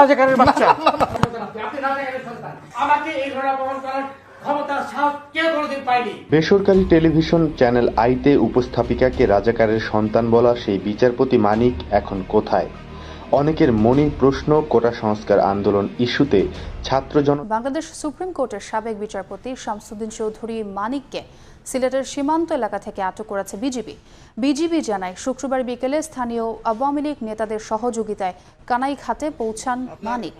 রাজাকারের বাচ্চা। আমাকে এই করার বেসরকারি টেলিভিশন চ্যানেল আইতে উপস্থাপিকাকে রাজাকারের সন্তান বলা সেই বিচারপতি মানিক এখন কোথায়? অনেকের মনির প্রশ্ন কোটা সংস্কার আন্দোলন ইস্যুতে ছাত্র জন বাংলাদেশ সুপ্রিম কোর্টের সাবেক বিচারপতি শামসুদ্দিন চৌধুরী মানিককে সিলেটের সীমান্ত এলাকা থেকে আটক করেছে বিজিবি। বিজিবি জানায় শুক্রবার বিকেলে স্থানীয় আওয়ামী লীগ নেতাদের সহযোগিতায় কানাইঘাটে পৌঁছান মানিক।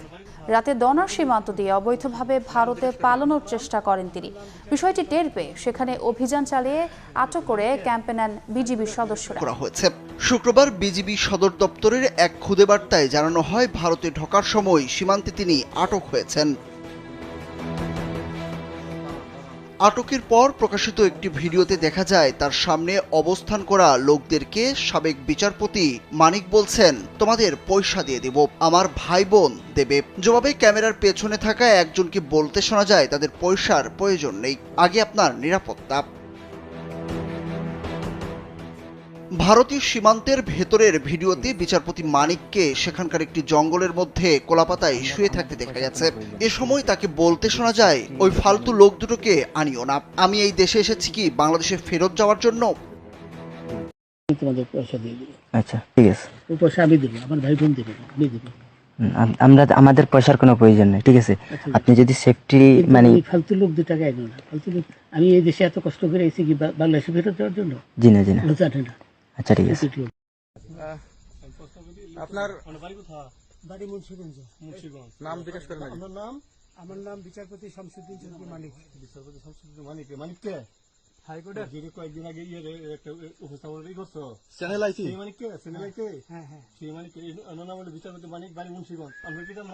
রাতে দনার সীমান্ত দিয়ে অবৈধভাবে ভারতে পালানোর চেষ্টা করেন তিনি। বিষয়টি টের পেয়ে সেখানে অভিযান চালিয়ে আটক করে ক্যাম্পে নেন বিজিবির সদস্যরা। করা হয়েছে। শুক্রবার বিজিবি সদর দপ্তরের এক খুদে বার্তায় জানানো হয়, ভারতে ঢোকার সময় সীমান্তে তিনি আটক হয়েছেন। আটকের পর প্রকাশিত একটি ভিডিওতে দেখা যায়, তার সামনে অবস্থান করা লোকদেরকে সাবেক বিচারপতি মানিক বলছেন, তোমাদের পয়সা দিয়ে দেব, আমার ভাই বোন দেবে। জবাবে ক্যামেরার পেছনে থাকা একজনকে বলতে শোনা যায়, তাদের পয়সার প্রয়োজন নেই। আগে আপনার নিরাপত্তা। ভারতীয় সীমান্তের ভেতরের ভিডিওতে বিচারপতি মানিককে সেখানকার একটি জঙ্গলের মধ্যে কোলাপাতায় শুয়ে থাকতে দেখা গেছে এ সময় তাকে বলতে শোনা যায় ওই ফালতু লোক দুটোকে আনিও না। আমি এই দেশে এসেছি কি বাংলাদেশে ফেরত যাওয়ার জন্য? তোমাদের পয়সা দিয়ে দেবো আচ্ছা ঠিক আছে। ওই পয়সা আমি দেবো আমার ভাই বোন দেবে আমি দেবো। আমরা আমাদের পয়সার কোনো প্রয়োজন নেই ঠিক আছে? আপনি যদি সেফটি মানে ফালতু লোক দু টাকা না। ফালতু লোক আমি এই দেশে এত কষ্ট করে এসেছি কি বাংলাদেশে ফেরত যাওয়ার জন্য? জি না জি না। আচ্ছা ঠিক আছে। আপনার বাড়ি মুন্সিগঞ্জ মুন্সিগঞ্জ নাম জিজ্ঞেস করেন আমার নাম আমার নাম বিচারপতি শামসুদ্দিন চৌধুরী মানিক। বিচারপতি শামসুদ্দিন মানিক মানিককে? হাইকোর্টে? যদি কয়েকদিন আগে ইয়ে একটা উপস্থাপন করছ। চ্যানেল চ্যানেল হ্যাঁ হ্যাঁ। সেই মানিক নাম হলো বিচারপতি মানিক বাড়ি মুন্সিগঞ্জ। আপনার কি নাম?